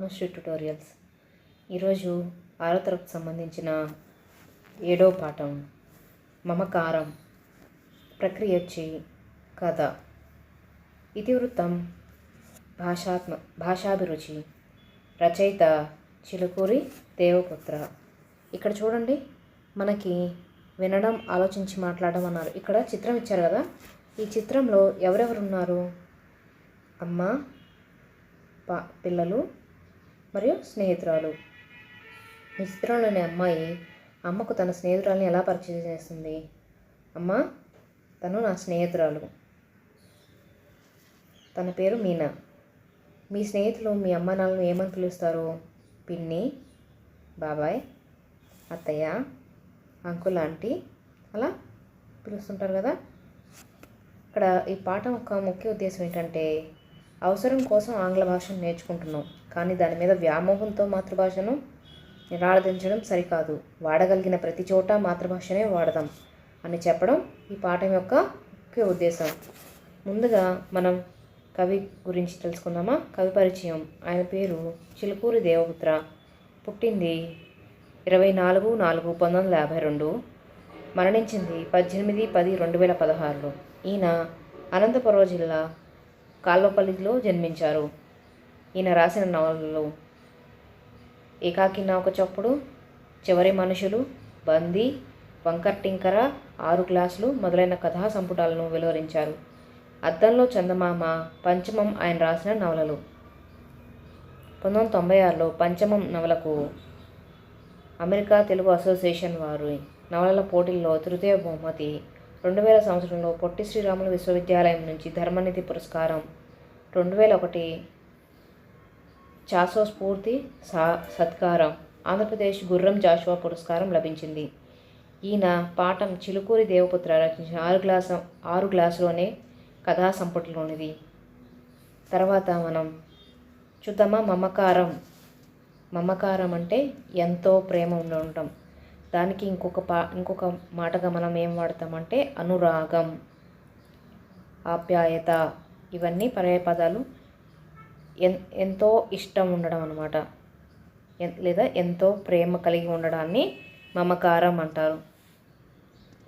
నమస్తే ట్యుటోరియల్స్ ఈరోజు ఆరో తరగతికి సంబంధించిన ఏడో పాఠం. మమకారం. ప్రక్రియ వచ్చి కథ. ఇతివృత్తం భాషాత్మ భాషాభిరుచి రచయిత చిలుకూరి దేవపుత్ర. ఇక్కడ చూడండి మనకి వినడం ఆలోచించి మాట్లాడడం అన్నారు. ఇక్కడ చిత్రం ఇచ్చారు కదా? ఈ చిత్రంలో ఎవరెవరు ఉన్నారు అమ్మ పా పిల్లలు మరియు స్నేహితురాలు. ఈ చిత్రంలోని అమ్మాయి అమ్మకు తన స్నేహితురాలని ఎలా పరిచయం చేస్తుంది? అమ్మ తను నా స్నేహితురాలు. తన పేరు మీనా. మీ స్నేహితులు మీ అమ్మ నాన్నను ఏమని పిలుస్తారు? పిన్ని బాబాయ్ అత్తయ్య అంకుల్ ఆంటీ అలా పిలుస్తుంటారు కదా. ఇక్కడ ఈ పాఠం యొక్క ముఖ్య ఉద్దేశం ఏంటంటే అవసరం కోసం ఆంగ్ల భాషను నేర్చుకుంటున్నాం. కానీ దాని మీద వ్యామోహంతో మాతృభాషను నిరాళదించడం సరికాదు. వాడగలిగిన ప్రతి చోట మాతృభాషనే వాడదాం అని చెప్పడం ఈ పాఠం యొక్క ముఖ్య ఉద్దేశం. ముందుగా మనం కవి గురించి తెలుసుకుందామా? కవి పరిచయం. ఆయన పేరు చిలుకూరి దేవపుత్ర. పుట్టింది ఇరవై నాలుగు నాలుగు పంతొమ్మిది వందల యాభై రెండు. మరణించింది పద్దెనిమిది పది రెండు వేల పదహారులో. ఈయన అనంతపురం జిల్లా కాల్వపల్లిలో జన్మించారు. ఈయన రాసిన నవలలు ఏకాకి నౌక చప్పుడు చివరి మనుషులు బందీ వంకర్ టింకర ఆరు క్లాసులు మొదలైన కథా సంపుటాలను వెలువరించారు. అద్దంలో చందమామ పంచమం ఆయన రాసిన నవలలు. పంతొమ్మిది వందల తొంభై ఆరులో పంచమం నవలకు అమెరికా తెలుగు అసోసియేషన్ వారి నవలల పోటీల్లో తృతీయ బహుమతి రెండు వేల సంవత్సరంలో పొట్టి శ్రీరాములు విశ్వవిద్యాలయం నుంచి ధర్మనిధి పురస్కారం. రెండు వేల ఒకటి చాసో స్ఫూర్తి సా సత్కారం. ఆంధ్రప్రదేశ్ గుర్రం జాషువా పురస్కారం లభించింది. ఈయన పాఠం చిలుకూరి దేవపుత్ర రచించిన ఆరు గ్లాసు ఆరు గ్లాసులోనే కథా సంపుటిలోనిది. తర్వాత మనం చూద్దామా మమకారం. మమకారం అంటే ఎంతో ప్రేమ ఉండటం. దానికి ఇంకొక పా ఇంకొక మాటగా మనం ఏం వాడతామంటే అనురాగం ఆప్యాయత ఇవన్నీ పర్యాయపదాలు ఎన్ ఎంతో ఇష్టం ఉండడం అనమాట లేదా ఎంతో ప్రేమ కలిగి ఉండడాన్ని మమకారం అంటారు.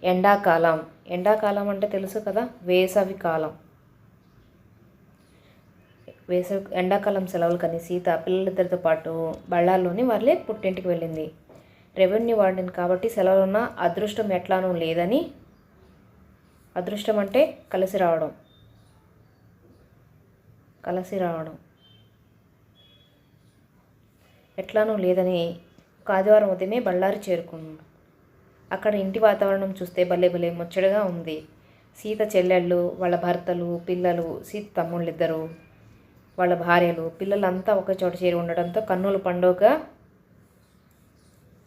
ఎండాకాలం ఎండాకాలం అంటే తెలుసు కదా? వేసవి కాలం. వేసవి ఎండాకాలం సెలవులు కానీ సీత పిల్లలిద్దరితో పాటు బళ్ళాల్లోని వాళ్ళే పుట్టింటికి వెళ్ళింది. రెవెన్యూ వాడిని కాబట్టి సెలవులున్న అదృష్టం ఎట్లానూ లేదని అదృష్టం అంటే కలిసి రావడం. కలిసి రావడం. ఎట్లానూ లేదని ఒక ఆదివారం ఉదయమే బళ్ళారి చేరుకున్నాడు అక్కడ ఇంటి వాతావరణం చూస్తే భలే భలే ముచ్చటగా ఉంది. సీత చెల్లెళ్ళు వాళ్ళ భర్తలు పిల్లలు సీత తమ్ముళ్ళిద్దరు వాళ్ళ భార్యలు పిల్లలంతా ఒక చోట చేరి ఉండడంతో కన్నుల పండుగ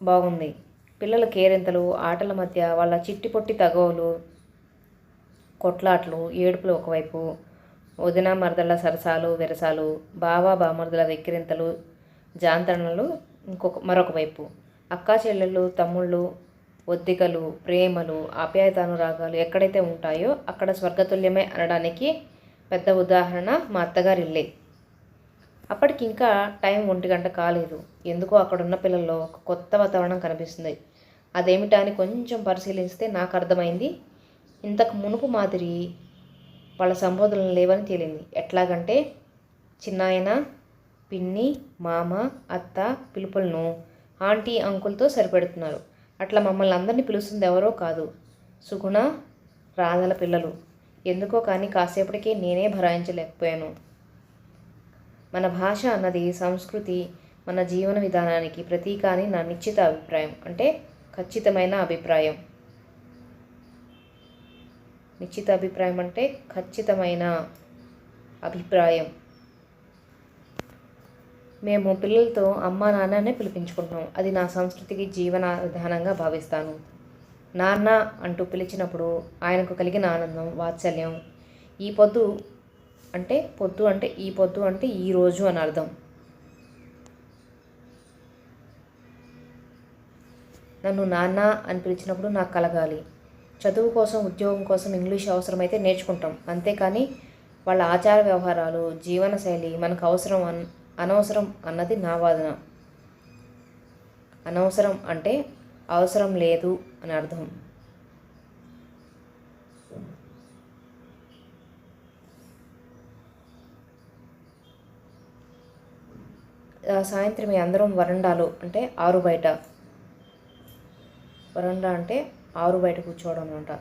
బాగుంది. పిల్లల కేరింతలు ఆటల మధ్య వాళ్ళ చిట్టి పొట్టి తగవులు కొట్లాట్లు ఏడుపులు ఒకవైపు వదిన మరదల సరసాలు విరసాలు బావా బామర్దుల వెక్కిరింతలు జాంతరణలు ఇంకొక మరొక వైపు అక్కా చెల్లెళ్ళు తమ్ముళ్ళు ఒద్దికలు ప్రేమలు ఆప్యాయతానురాగాలు ఎక్కడైతే ఉంటాయో అక్కడ స్వర్గతుల్యమే అనడానికి పెద్ద ఉదాహరణ మా అత్తగారిల్లే. అప్పటికి ఇంకా టైం ఒంటి గంట కాలేదు. ఎందుకో అక్కడున్న పిల్లల్లో ఒక కొత్త వాతావరణం కనిపిస్తుంది. అదేమిటా అని కొంచెం పరిశీలిస్తే నాకు అర్థమైంది. ఇంతకు మునుపు మాదిరి వాళ్ళ సంబోధనలు లేవని తేలింది. ఎట్లాగంటే చిన్నాయన పిన్ని మామ అత్త పిలుపులను ఆంటీ అంకుల్తో సరిపెడుతున్నారు. అట్లా మమ్మల్ని అందరినీ పిలుస్తుంది ఎవరో కాదు. సుగుణ రాధల పిల్లలు. ఎందుకో కానీ కాసేపటికి నేనే భరాయించలేకపోయాను. మన భాష అన్నది సంస్కృతి మన జీవన విధానానికి ప్రతీక అని నా నిశ్చిత అభిప్రాయం. అంటే ఖచ్చితమైన అభిప్రాయం. నిశ్చిత అభిప్రాయం అంటే ఖచ్చితమైన అభిప్రాయం. మేము పిల్లలతో అమ్మ నాన్ననే పిలిపించుకుంటున్నాం. అది నా సంస్కృతికి జీవన విధానంగా భావిస్తాను. నాన్న అంటూ పిలిచినప్పుడు ఆయనకు కలిగిన ఆనందం వాత్సల్యం ఈ పొద్దు అంటే పొద్దు అంటే ఈ పొద్దు అంటే ఈ రోజు అని అర్థం. నన్ను నాన్న అని పిలిచినప్పుడు నాకు కలగాలి. చదువు కోసం ఉద్యోగం కోసం ఇంగ్లీష్ అవసరమైతే నేర్చుకుంటాం. అంతేకాని వాళ్ళ ఆచార వ్యవహారాలు జీవనశైలి మనకు అవసరం అన్ అనవసరం అన్నది నా వాదన. అనవసరం అంటే అవసరం లేదు అని అర్థం. సాయంత్రం మీ అందరం వరండాలో అంటే ఆరు బయట. వరండా అంటే ఆరు బయట కూర్చోవడం అనమాట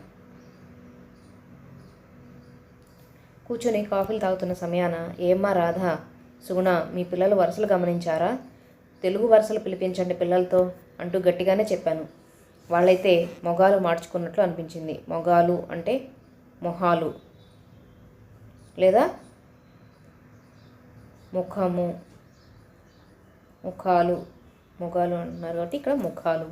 కూర్చొని కాఫీలు తాగుతున్న సమయాన ఏమ్మా రాధ సుగుణ మీ పిల్లలు వరుసలు గమనించారా? తెలుగు వరుసలు పిలిపించండి పిల్లలతో అంటూ గట్టిగానే చెప్పాను. వాళ్ళైతే మొగాలు మార్చుకున్నట్లు అనిపించింది. మొగాలు అంటే మొహాలు. లేదా? ముఖము ముఖాలు ముఖాలు అంటున్నారు కాబట్టి ఇక్కడ ముఖాలు.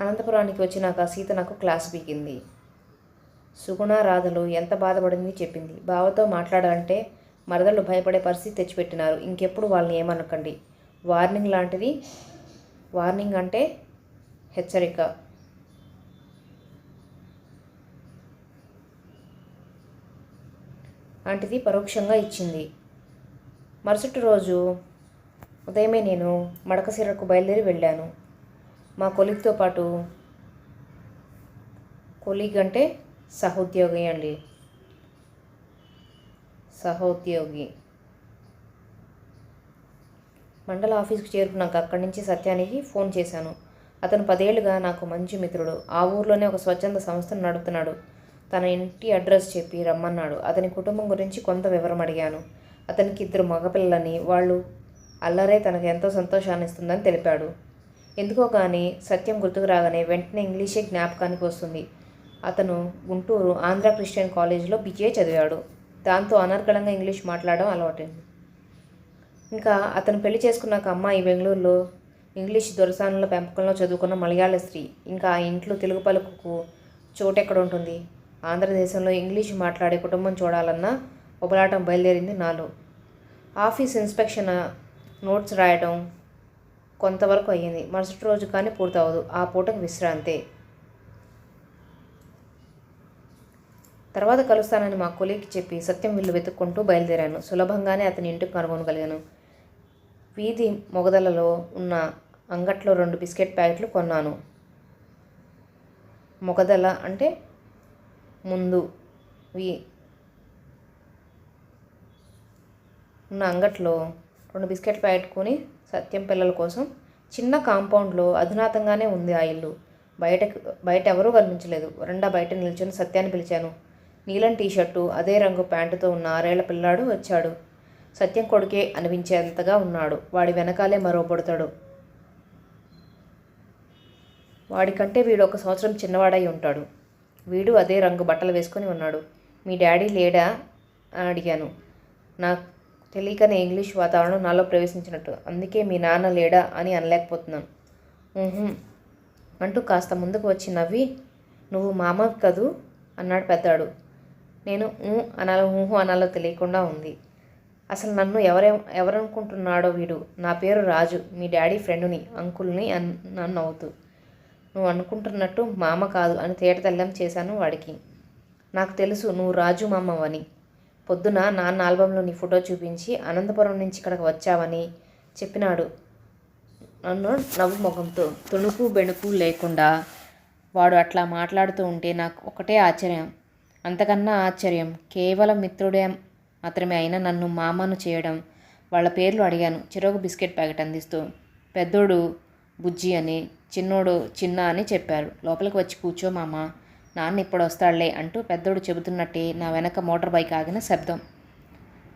అనంతపురానికి వచ్చినాక సీత నాకు క్లాస్ పీకింది. సుగుణ రాధలు ఎంత బాధపడింది చెప్పింది. బావతో మాట్లాడాలంటే మరదళ్ళు భయపడే పరిస్థితి తెచ్చిపెట్టినారు. ఇంకెప్పుడు వాళ్ళని ఏమనకండి. వార్నింగ్ లాంటిది వార్నింగ్ అంటే హెచ్చరిక. లాంటిది పరోక్షంగా ఇచ్చింది. మరుసటి రోజు ఉదయమే నేను మడకశిరకు బయలుదేరి వెళ్ళాను. మా కొలిగ్తో పాటు కొలీగ్ అంటే సహోద్యోగి అండి. సహోద్యోగి. మండల ఆఫీస్కి చేరుకున్నాక అక్కడి నుంచి సత్యానికి ఫోన్ చేశాను. అతను పదేళ్ళుగా నాకు మంచి మిత్రుడు. ఆ ఊర్లోనే ఒక స్వచ్ఛంద సంస్థను నడుపుతున్నాడు. తన ఇంటి అడ్రస్ చెప్పి రమ్మన్నాడు. అతని కుటుంబం గురించి కొంత వివరం అడిగాను. అతనికి ఇద్దరు మగపిల్లలని వాళ్ళు అల్లరే తనకు ఎంతో సంతోషాన్ని ఇస్తుందని తెలిపాడు. ఎందుకో కానీ సత్యం గుర్తుకు రాగానే వెంటనే ఇంగ్లీషే జ్ఞాపకానికి వస్తుంది. అతను గుంటూరు ఆంధ్ర క్రిస్టియన్ కాలేజీలో బీఏ చదివాడు. దాంతో అనర్గళంగా ఇంగ్లీష్ మాట్లాడడం అలవాటైంది. ఇంకా అతను పెళ్ళి చేసుకున్నాక అమ్మాయి బెంగళూరులో ఇంగ్లీష్ దొరసానుల పెంపకంలో చదువుకున్న మలయాళ స్త్రీ. ఇంకా ఆ ఇంట్లో తెలుగు పలుకుకు చోటు ఎక్కడ ఉంటుంది? ఆంధ్రదేశంలో ఇంగ్లీష్ మాట్లాడే కుటుంబం చూడాలన్నా ఉబలాటం బయలుదేరింది నాలో. ఆఫీస్ ఇన్స్పెక్షన్ నోట్స్ రాయడం కొంతవరకు అయ్యింది. మరుసటి రోజు కానీ పూర్తవదు ఆ పూటకు విశ్రాంతి. తర్వాత కలుస్తానని మా కొలీకి చెప్పి సత్యం విల్లు వెతుక్కుంటూ బయలుదేరాను. సులభంగానే అతని ఇంటికి కనుగొనగలిగాను. వీధి మొగదలలో ఉన్న అంగట్లో రెండు బిస్కెట్ ప్యాకెట్లు కొన్నాను. మొగదల అంటే ముందు వి ఉన్న అంగట్లో రెండు బిస్కెట్లు పెట్టుకుని సత్యం పిల్లల కోసం చిన్న కాంపౌండ్లో అధునాతంగానే ఉంది ఆ ఇల్లు. బయటకు బయట ఎవరూ కనిపించలేదు. వరండా బయట నిల్చొని సత్యాన్ని పిలిచాను. నీలం టీషర్టు అదే రంగు ప్యాంటుతో ఉన్న ఆరేళ్ళ పిల్లాడు వచ్చాడు. సత్యం కొడుకే అనిపించేంతగా ఉన్నాడు. వాడి వెనకాలే మరో పొడతాడు వాడికంటే వీడు ఒక సంవత్సరం చిన్నవాడై ఉంటాడు. వీడు అదే రంగు బట్టలు వేసుకొని ఉన్నాడు. మీ డాడీ లేడా? అని అడిగాను. నాకు తెలియకనే ఇంగ్లీష్ వాతావరణం నాలో ప్రవేశించినట్టు. అందుకే మీ నాన్న లేడా అని అనలేకపోతున్నాను. అంటూ కాస్త ముందుకు వచ్చి నవ్వి నువ్వు మామ కదూ? అన్నాడు పెద్దాడు. నేను ఊ అనాలో ఊహు అనాలో తెలియకుండా ఉంది. అసలు నన్ను ఎవరే ఎవరనుకుంటున్నాడో వీడు? నా పేరు రాజు. మీ డాడీ ఫ్రెండుని అంకుల్ని అన్ నన్ను అవుతూ నువ్వు అనుకుంటున్నట్టు మామ కాదు అని తేటతెల్లం చేశాను వాడికి. నాకు తెలుసు నువ్వు రాజు మామవని. పొద్దున నాన్న ఆల్బంలో నీ ఫోటో చూపించి అనంతపురం నుంచి ఇక్కడికి వచ్చావని చెప్పినాడు. నన్ను నవ్వు ముఖంతో తుణుకు బెణుకు లేకుండా వాడు అట్లా మాట్లాడుతూ ఉంటే నాకు ఒకటే ఆశ్చర్యం. అంతకన్నా ఆశ్చర్యం. కేవలం మిత్రుడే మాత్రమే అయినా నన్ను మామను చేయడం. వాళ్ళ పేర్లు అడిగాను. చిరొక బిస్కెట్ ప్యాకెట్ అందిస్తూ పెద్దోడు బుజ్జి అని చిన్నోడు చిన్న అని చెప్పారు. లోపలికి వచ్చి కూర్చో మామ. నాన్న ఇప్పుడు వస్తాడులే అంటూ పెద్దోడు చెబుతున్నట్టే నా వెనక మోటార్ బైక్ ఆగిన శబ్దం.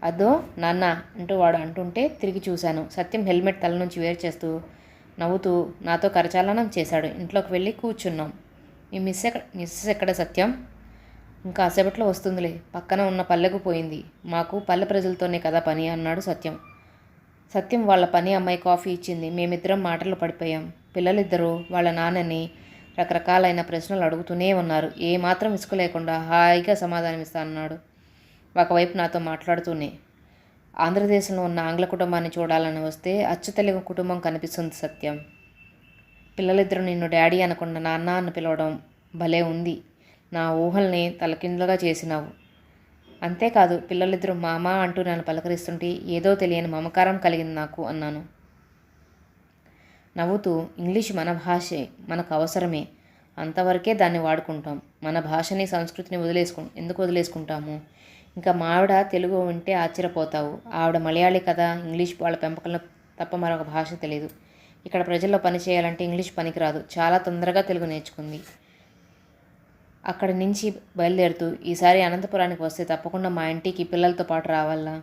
అదో నాన్న అంటూ వాడు అంటుంటే తిరిగి చూశాను. సత్యం హెల్మెట్ తల నుంచి వేరు చేస్తూ నవ్వుతూ నాతో కరచాలనం చేశాడు. ఇంట్లోకి వెళ్ళి కూర్చున్నాం. మీ మిస్ ఎక్కడ మిస్ ఎక్కడ సత్యం? ఇంకా అసేపట్లో వస్తుందిలే. పక్కన ఉన్న పల్లెకు పోయింది. మాకు పల్లె ప్రజలతోనే కదా పని అన్నాడు సత్యం. సత్యం వాళ్ళ పని అమ్మాయి కాఫీ ఇచ్చింది. మేమిద్దరం మాటలు పడిపోయాం. పిల్లలిద్దరూ వాళ్ళ నాన్నని రకరకాలైన ప్రశ్నలు అడుగుతూనే ఉన్నారు. ఏమాత్రం ఇసుక లేకుండా హాయిగా సమాధానమిస్తా అన్నాడు. ఒకవైపు నాతో మాట్లాడుతూనే ఆంధ్రదేశంలో ఉన్న ఆంగ్ల కుటుంబాన్ని చూడాలని వస్తే అచ్చు తెలుగు కుటుంబం కనిపిస్తుంది సత్యం. పిల్లలిద్దరూ నిన్ను డాడీ అనకుండా నాన్న అని పిలవడం భలే ఉంది. నా ఊహల్ని తలకిందులుగా చేసినావు. అంతేకాదు పిల్లలిద్దరూ మామ అంటూ నన్ను పలకరిస్తుంటే ఏదో తెలియని మమకారం కలిగింది నాకు అన్నాను. నవ్వుతూ ఇంగ్లీష్ మన భాషే మనకు అవసరమే. అంతవరకే దాన్ని వాడుకుంటాం. మన భాషని సంస్కృతిని వదిలేసుకు ఎందుకు వదిలేసుకుంటాము? ఇంకా మా ఆవిడ తెలుగు వింటే ఆశ్చర్యపోతావు. ఆవిడ మలయాళీ కదా ఇంగ్లీష్ వాళ్ళ పెంపకంలో తప్ప మరొక భాష తెలియదు ఇక్కడ ప్రజల్లో పని చేయాలంటే ఇంగ్లీష్ పనికిరాదు. చాలా తొందరగా తెలుగు నేర్చుకుంది. అక్కడి నుంచి బయలుదేరుతూ ఈసారి అనంతపురానికి వస్తే తప్పకుండా మా ఇంటికి పిల్లలతో పాటు రావాలా?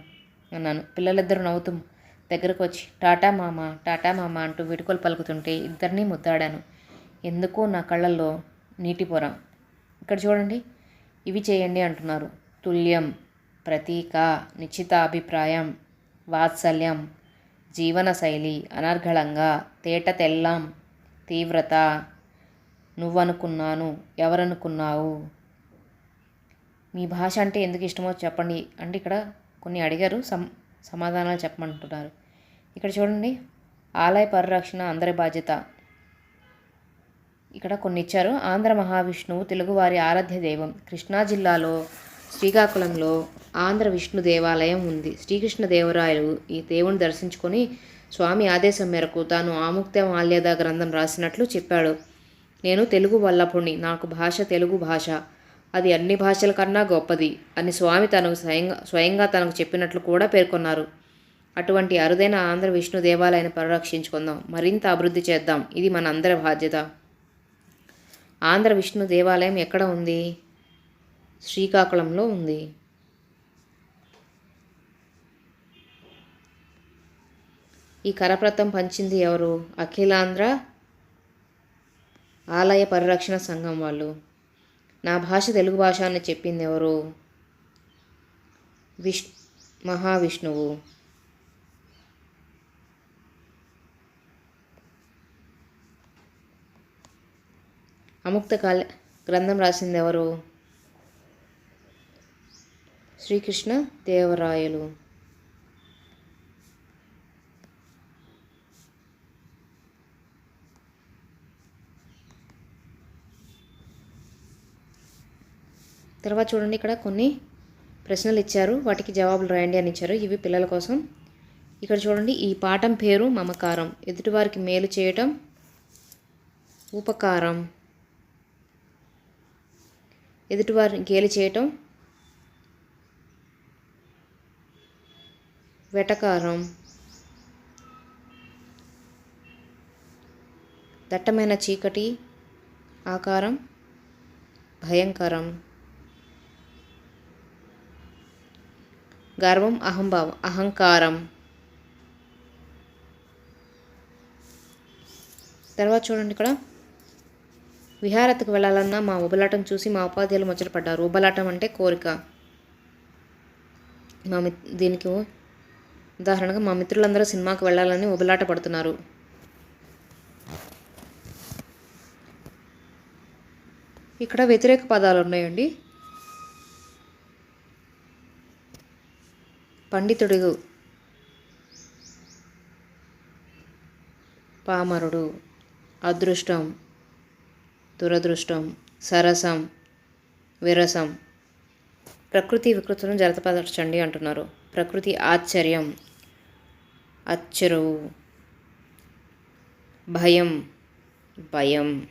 అన్నాను. పిల్లలిద్దరూ నవ్వుతూ దగ్గరకు వచ్చి టాటా మామ టాటా మామ అంటూ విడుకలు పలుకుతుంటే ఇద్దరినీ ముద్దాడాను. ఎందుకో నా కళ్ళల్లో నీటి పొర. ఇక్కడ చూడండి ఇవి చేయండి అంటున్నారు. తుల్యం ప్రతీక నిశ్చితాభిప్రాయం వాత్సల్యం జీవనశైలి అనర్గళంగా తేట తెల్లం తీవ్రత నువ్వనుకున్నాను ఎవరనుకున్నావు? మీ భాష అంటే ఎందుకు ఇష్టమో చెప్పండి అంటే ఇక్కడ కొన్ని అడిగారు సమ్ సమాధానాలు చెప్పమంటున్నారు. ఇక్కడ చూడండి. ఆలయ పరిరక్షణ అందరి బాధ్యత. ఇక్కడ కొన్ని ఇచ్చారు. ఆంధ్ర మహావిష్ణువు తెలుగువారి ఆరాధ్య దైవం. కృష్ణా జిల్లాలో శ్రీకాకుళంలో ఆంధ్ర విష్ణు దేవాలయం ఉంది. శ్రీకృష్ణ దేవరాయలు ఈ దేవుని దర్శించుకొని స్వామి ఆదేశం మేరకు తాను ఆముక్త మాల్యద గ్రంథం రాసినట్లు చెప్పాడు. నేను తెలుగు వల్లభుణ్ణి. నాకు భాష తెలుగు భాష. అది అన్ని భాషల కన్నా గొప్పది అని స్వామి తనకు స్వయంగా స్వయంగా తనకు చెప్పినట్లు కూడా పేర్కొన్నారు. అటువంటి అరుదైన ఆంధ్ర విష్ణు దేవాలయాన్ని పరిరక్షించుకుందాం. మరింత అభివృద్ధి చేద్దాం. ఇది మన అందరి బాధ్యత. ఆంధ్ర విష్ణు దేవాలయం ఎక్కడ ఉంది? శ్రీకాకుళంలో ఉంది. ఈ కరప్రతం పంచింది ఎవరు? అఖిలాంధ్ర ఆలయ పరిరక్షణ సంఘం వాళ్ళు. నా భాష తెలుగు భాష అని చెప్పింది ఎవరు? విష్ మహావిష్ణువు. అముక్త కాల గ్రంథం రాసింది ఎవరు? శ్రీకృష్ణ దేవరాయలు. తర్వాత చూడండి ఇక్కడ కొన్ని ప్రశ్నలు ఇచ్చారు. వాటికి జవాబులు రాయండి అని ఇచ్చారు. ఇవి పిల్లల కోసం. ఇక్కడ చూడండి ఈ పాఠం పేరు మమకారం. ఎదుటివారికి మేలు చేయటం ఉపకారం. ఎదుటివారిని గేలి చేయటం. వెటకారం. దట్టమైన చీకటి. ఆకారం. భయంకరం. గర్వం అహంభావం. అహంకారం. తర్వాత చూడండి ఇక్కడ. విహారత్కు వెళ్ళాలన్నా మా ఉబలాటం చూసి మా ఉపాధ్యాయులు ముచ్చటపడ్డారు. ఉబలాటం అంటే కోరిక. మా దీనికి ఉదాహరణగా మా మిత్రులందరూ సినిమాకి వెళ్ళాలని ఉబలాట పడుతున్నారు. ఇక్కడ వ్యతిరేక పదాలు ఉన్నాయండి. పండితుడు పామరుడు అదృష్టం దురదృష్టం సరసం విరసం. ప్రకృతి వికృతులను జరతపరచండి అంటున్నారు. ప్రకృతి ఆశ్చర్యం అచ్చరువు. భయం భయం.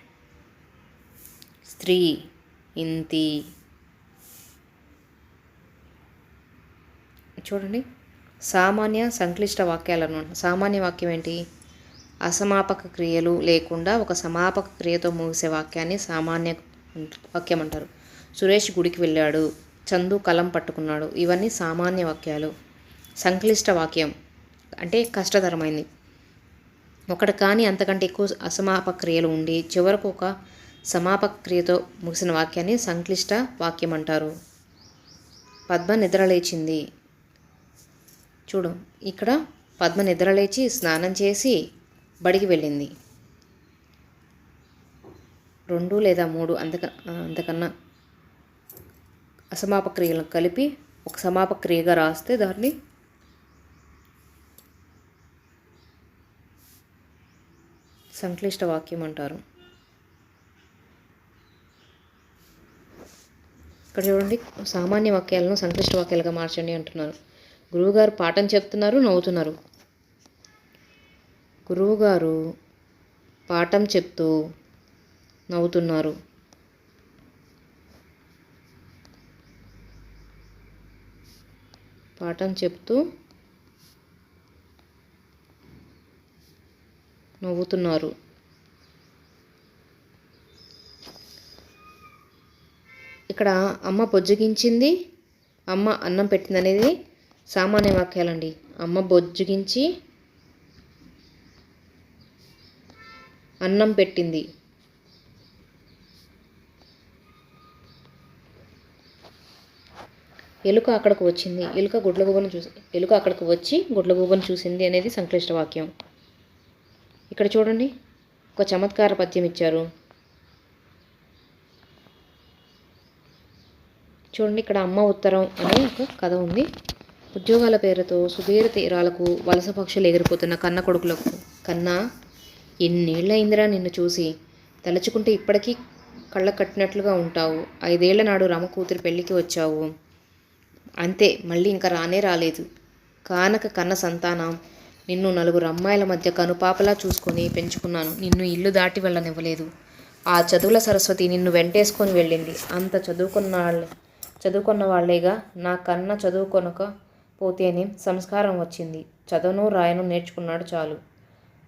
స్త్రీ ఇంతి. చూడండి. సామాన్య సంక్లిష్ట వాక్యాలను సామాన్య వాక్యం ఏంటి? అసమాపక క్రియలు లేకుండా ఒక సమాపక క్రియతో ముగిసే వాక్యాన్ని సామాన్య వాక్యం అంటారు సురేష్ గుడికి వెళ్ళాడు. చందు కలం పట్టుకున్నాడు. ఇవన్నీ సామాన్య వాక్యాలు. సంక్లిష్ట వాక్యం. అంటే కష్టతరమైంది. ఒకటి కానీ అంతకంటే ఎక్కువ అసమాపక క్రియలు ఉండి చివరకు ఒక సమాపక క్రియతో ముగిసిన వాక్యాన్ని సంక్లిష్ట వాక్యం అంటారు పద్మ నిద్రలేచింది చూడు ఇక్కడ పద్మ నిద్రలేచి స్నానం చేసి బడికి వెళ్ళింది. రెండు లేదా మూడు అంతక అంతకన్నా అసమాపక్రియలను కలిపి ఒక సమాపక్రియగా రాస్తే దాన్ని సంక్లిష్ట వాక్యం అంటారు. ఇక్కడ చూడండి సామాన్య వాక్యాలను సంక్లిష్ట వాక్యాలుగా మార్చండి అంటున్నారు. గురువుగారు పాఠం చెప్తున్నారు నవ్వుతున్నారు. గురువుగారు పాఠం చెప్తూ నవ్వుతున్నారు. పాఠం చెప్తూ నవ్వుతున్నారు. ఇక్కడ అమ్మ బొజ్జగించింది. అమ్మ అన్నం పెట్టింది అనేది సామాన్య వాక్యాలండి. అమ్మ బొజ్జగించి అన్నం పెట్టింది. ఎలుక అక్కడికి వచ్చింది. ఎలుక గుడ్ల గుబను చూసి ఎలుక అక్కడికి వచ్చి గుడ్ల గుబను చూసింది అనేది సంక్లిష్ట వాక్యం. ఇక్కడ చూడండి. ఒక చమత్కార పద్యం ఇచ్చారు. చూడండి ఇక్కడ అమ్మ ఉత్తరం అనే ఒక కథ ఉంది. ఉద్యోగాల పేరుతో సుదీర తీరాలకు వలస పక్షులు ఎగిరిపోతున్న కన్న కొడుకులకు కన్నా ఎన్నేళ్ళయిందిరా నిన్ను చూసి. తలుచుకుంటే ఇప్పటికీ కళ్ళ కట్టినట్లుగా ఉంటావు. ఐదేళ్ళ నాడు రమ కూతురు పెళ్ళికి వచ్చావు. అంతే మళ్ళీ ఇంకా రానే రాలేదు. కానక కన్న సంతానం. నిన్ను నలుగురు అమ్మాయిల మధ్య కనుపాపలా చూసుకొని పెంచుకున్నాను. నిన్ను ఇల్లు దాటి వెళ్ళనివ్వలేదు. ఆ చదువుల సరస్వతి నిన్ను వెంటేసుకొని వెళ్ళింది. అంత చదువుకున్న వాళ్ళే చదువుకున్న వాళ్ళేగా నా కన్న చదువుకొనక పోతేనే సంస్కారం వచ్చింది. చదవను రాయను నేర్చుకున్నాడు చాలు.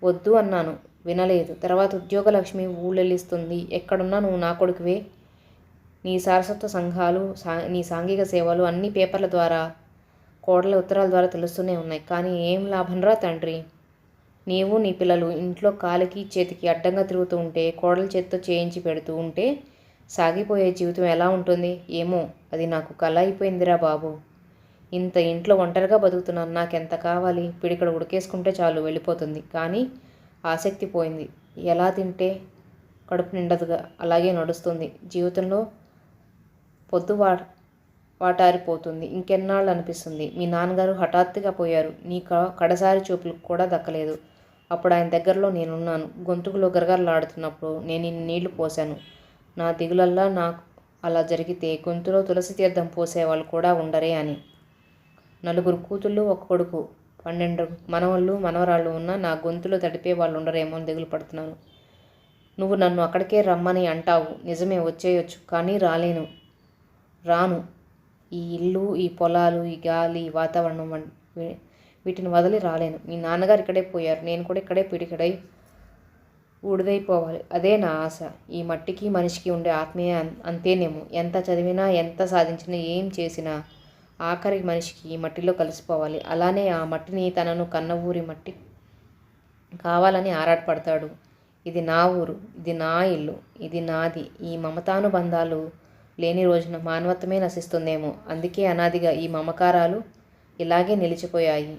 వద్దు అన్నాను. వినలేదు. తర్వాత ఉద్యోగలక్ష్మి ఊళ్ళెళ్ళిస్తుంది. ఎక్కడున్నా నువ్వు నా కొడుకువే. నీ సారసత్వ సంఘాలు సా నీ సాంఘిక సేవలు అన్ని పేపర్ల ద్వారా కోడల ఉత్తరాల ద్వారా తెలుస్తూనే ఉన్నాయి. కానీ ఏం లాభంరా తండ్రి? నీవు నీ పిల్లలు ఇంట్లో కాలికి చేతికి అడ్డంగా తిరుగుతూ ఉంటే కోడల చేతితో చేయించి పెడుతూ ఉంటే సాగిపోయే జీవితం ఎలా ఉంటుంది? ఏమో అది నాకు కల అయిపోయిందిరా బాబు. ఇంత ఇంట్లో ఒంటరిగా బతుకుతున్నాను. నాకెంత కావాలి? పిడికడ ఉడికేసుకుంటే చాలు వెళ్ళిపోతుంది. కానీ ఆసక్తి పోయింది. ఎలా తింటే కడుపు నిండదుగా? అలాగే నడుస్తుంది. జీవితంలో పొద్దు వా వాటారిపోతుంది. ఇంకెన్నాళ్ళు అనిపిస్తుంది. మీ నాన్నగారు హఠాత్తుగా పోయారు. నీ కడసారి చూపులకు కూడా దక్కలేదు. అప్పుడు ఆయన దగ్గరలో నేనున్నాను. గొంతుకులో గరగరలాడుతున్నప్పుడు నేను ఇన్ని నీళ్ళు పోశాను. నా దిగులల్లా నాకు అలా జరిగితే గొంతులో తులసి తీర్థం పోసేవాళ్ళు కూడా ఉండరే అని. నలుగురు కూతుళ్ళు ఒక కొడుకు. పన్నెండు మనవళ్ళు మనవరాళ్ళు ఉన్నా నా గొంతులో తడిపే వాళ్ళు ఉండరేమో అని దిగులు పడుతున్నాను. నువ్వు నన్ను అక్కడికే రమ్మని అంటావు. నిజమే వచ్చేయొచ్చు కానీ రాలేను. రాను. ఈ ఇల్లు ఈ పొలాలు ఈ గాలి ఈ వాతావరణం వీ- వీటిని వదిలి రాలేను. మీ నాన్నగారు ఇక్కడే పోయారు. నేను కూడా ఇక్కడే పిడికడై ఊడిదైపోవాలి. అదే నా ఆశ. ఈ మట్టికి మనిషికి ఉండే ఆత్మీయ అంతేనేమో. ఎంత చదివినా ఎంత సాధించినా ఏం చేసినా ఆఖరి మనిషికి ఈ మట్టిలో కలిసిపోవాలి. అలానే ఆ మట్టిని తనను కన్న ఊరి మట్టి కావాలని ఆరాటపడతాడు. ఇది నా ఊరు ఇది నా ఇల్లు ఇది నాది. ఈ మమతానుబంధాలు లేని రోజున మానవత్వమే నశిస్తుందేమో. అందుకే అనాదిగా ఈ మమకారాలు ఇలాగే నిలిచిపోయాయి.